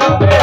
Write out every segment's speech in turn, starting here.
Thank you.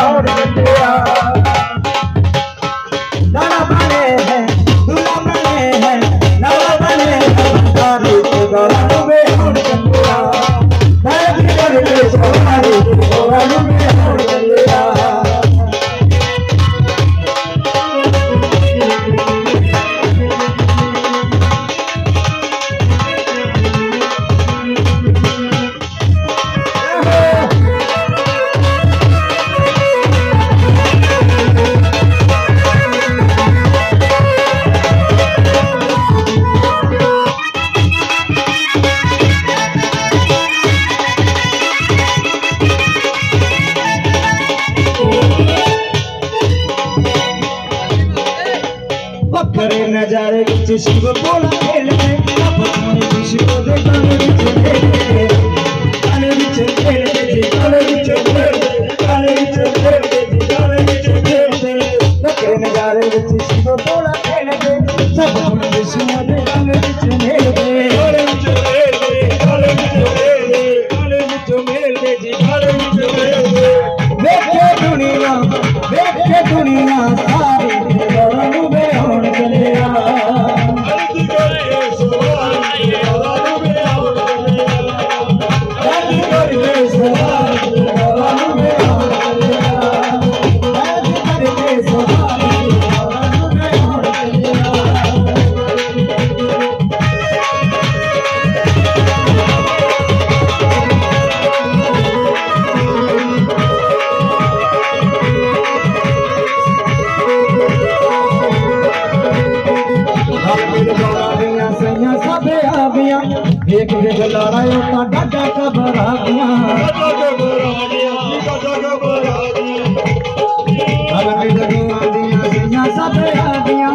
पत्थर नजारे बिच शिव बोला खेल में पत्थर बिच बोले कान बिच खेल कान बिच खेल दे कान बिच खेल कान बिच खेल दे कान बिच खेल दे पत्थर नजारे बिच शिव बोला खेल में पत्थर बिच बोले कान बिच ਲਾੜਾ ਉਹ ਤਾਂ ਡਾਡਾ ਕਬਰ ਆ ਗਈਆਂ। ਆਪਣੇ ਲਗਾਉਣਾ ਦੀਆਂ ਸਈਆਂ ਸਭ ਆ ਗਈਆਂ।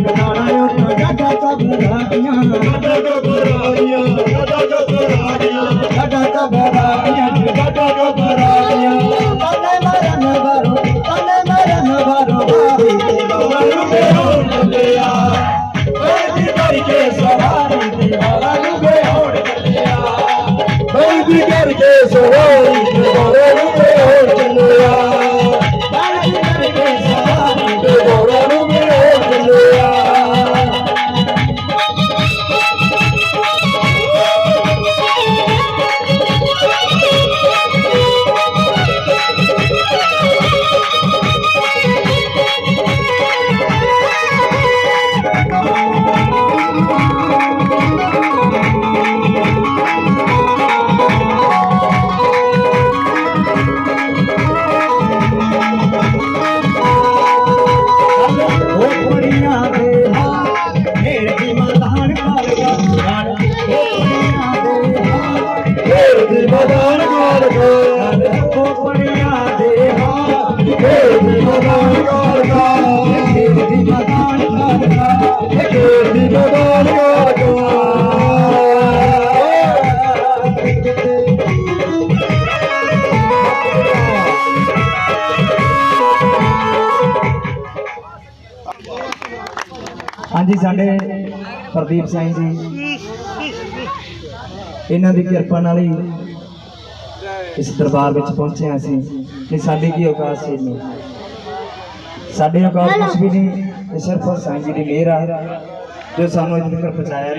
ਲਾੜਾ ਉਹ ਤਾਂ ਡਾਡਾ ਕਬਰ ਆ We gotta some away. ਹਾਂਜੀ ਸਾਡੇ ਪ੍ਰਦੀਪ ਸਿੰਘ ਜੀ। ਇਹਨਾਂ ਦੀ ਕਿਰਪਾ ਨਾਲ ਹੀ ਇਸ ਦਰਬਾਰ ਵਿੱਚ ਪਹੁੰਚੇ ਹਾਂ ਅਸੀਂ। ਕਿ ਸਾਡੀ ਕੀ ਔਕਾਤ ਸੀ ਨਹੀਂ ਸਾਡੇ ਔਕਾਤ ਕੁਝ ਵੀ ਨਹੀਂ ਇਹ ਸਿਰਫ ਸਾਈਂ ਜੀ ਦੀ ਮਿਹਰ ਆ ਜੋ ਸਾਨੂੰ ਇੱਥੇ ਤੱਕ ਪਹੁੰਚਾਇਆ।